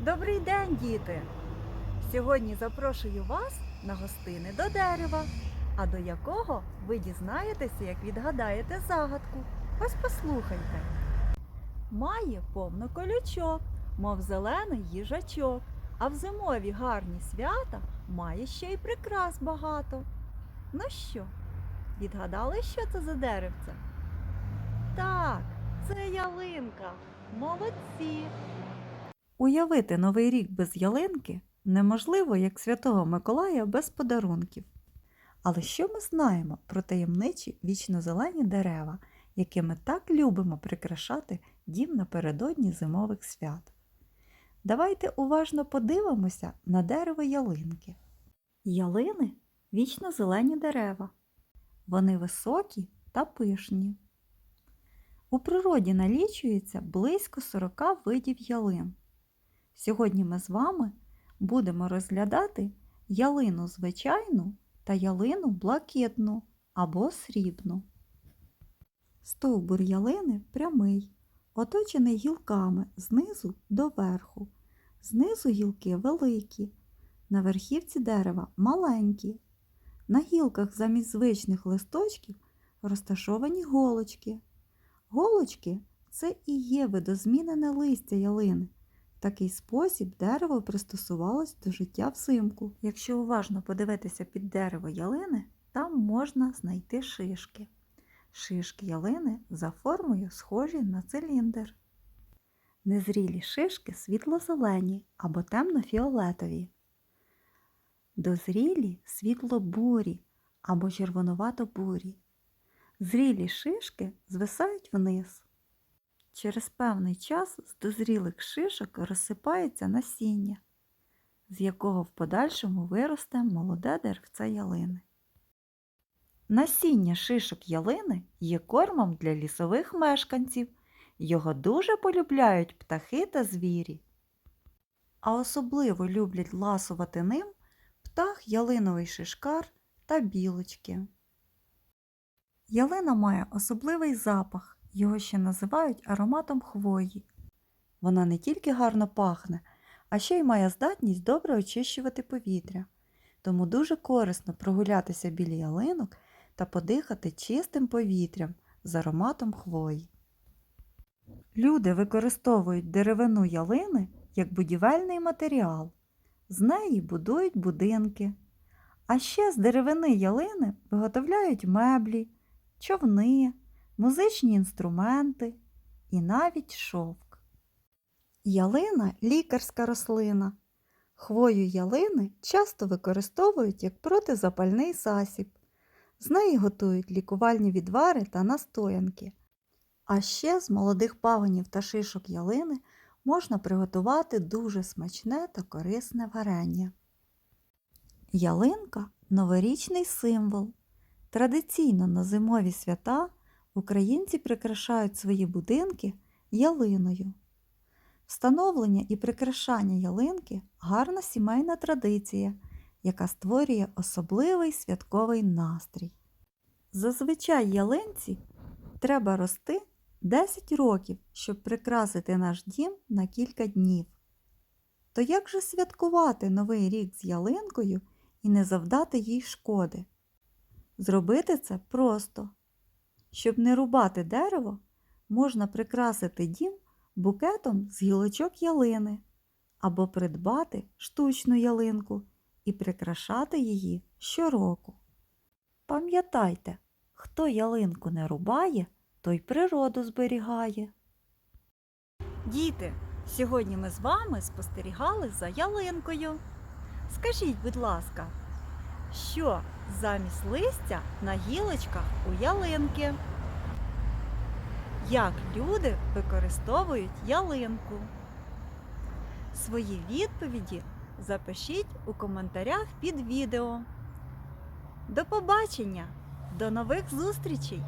Добрий день, діти! Сьогодні запрошую вас на гостини до дерева, а до якого ви дізнаєтеся, як відгадаєте загадку. Ось послухайте. Має повно колючок, мов зелений їжачок, а в зимові гарні свята має ще й прикрас багато. Ну що, відгадали, що це за деревце? Так, це ялинка. Молодці! Уявити новий рік без ялинки неможливо, як Святого Миколая без подарунків. Але що ми знаємо про таємничі вічно-зелені дерева, якими так любимо прикрашати дім напередодні зимових свят? Давайте уважно подивимося на дерево ялинки. Ялини вічно-зелені дерева. Вони високі та пишні. У природі налічується близько 40 видів ялин. Сьогодні ми з вами будемо розглядати ялину звичайну та ялину блакитну або срібну. Стовбур ялини прямий, оточений гілками знизу до верху. Знизу гілки великі, на верхівці дерева маленькі. На гілках замість звичних листочків розташовані голочки. Голочки це і є видозмінене листя ялини. Такий спосіб дерево пристосувалось до життя взимку. Якщо уважно подивитися під дерево ялини, там можна знайти шишки. Шишки ялини за формою схожі на циліндр. Незрілі шишки світло-зелені або темно-фіолетові. Дозрілі світло-бурі або червонувато-бурі. Зрілі шишки звисають вниз. Через певний час з дозрілих шишок розсипається насіння, з якого в подальшому виросте молоде деревце ялини. Насіння шишок ялини є кормом для лісових мешканців. Його дуже полюбляють птахи та звірі. А особливо люблять ласувати ним птах ялиновий шишкар та білочки. Ялина має особливий запах, його ще називають ароматом хвої. Вона не тільки гарно пахне, а ще й має здатність добре очищувати повітря. Тому дуже корисно прогулятися біля ялинок та подихати чистим повітрям з ароматом хвої. Люди використовують деревину ялини як будівельний матеріал. З неї будують будинки. А ще з деревини ялини виготовляють меблі, човни, музичні інструменти і навіть шовк. Ялина лікарська рослина. Хвою ялини часто використовують як протизапальний засіб. З неї готують лікувальні відвари та настоянки. А ще з молодих пагонів та шишок ялини можна приготувати дуже смачне та корисне варення. Ялинка новорічний символ. Традиційно на зимові свята українці прикрашають свої будинки ялиною. Встановлення і прикрашання ялинки гарна сімейна традиція, яка створює особливий святковий настрій. Зазвичай ялинці треба рости 10 років, щоб прикрасити наш дім на кілька днів. То як же святкувати новий рік з ялинкою і не завдати їй шкоди? Зробити це просто. Щоб не рубати дерево, можна прикрасити дім букетом з гілочок ялини або придбати штучну ялинку і прикрашати її щороку. Пам'ятайте, хто ялинку не рубає, той природу зберігає. Діти, сьогодні ми з вами спостерігали за ялинкою. Скажіть, будь ласка, що замість листя на гілочках у ялинки? Як люди використовують ялинку? Свої відповіді запишіть у коментарях під відео. До побачення! До нових зустрічей!